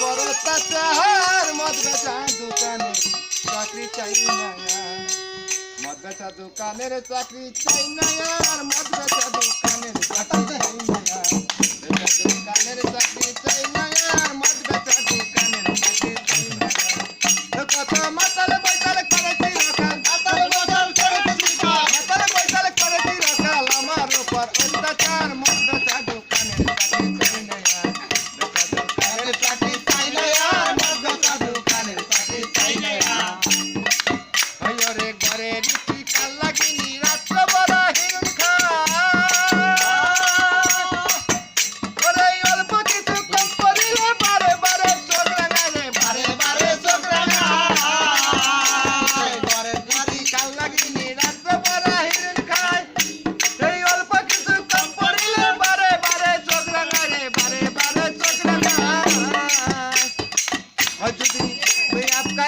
পরতা চার মদ বেচা দোকানে চাকরি চাই না মদ বেচা দোকানের চাকরি চাই না আর মদ বেচা দোকানের চাকরি চাই না দোকানের চাকরি চাই না আর মদ বেচা দোকানের চাকরি আমার উপর অত্যাচার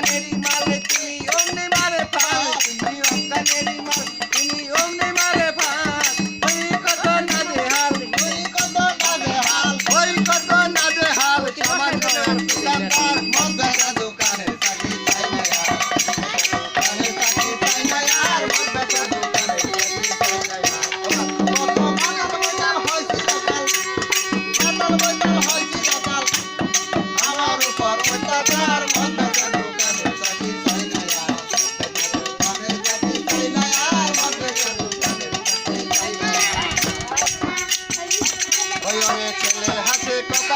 நெறி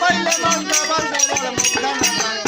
baile, monta, baile, baile,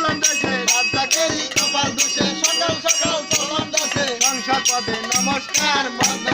সংসার পদে নমস্কার মাতা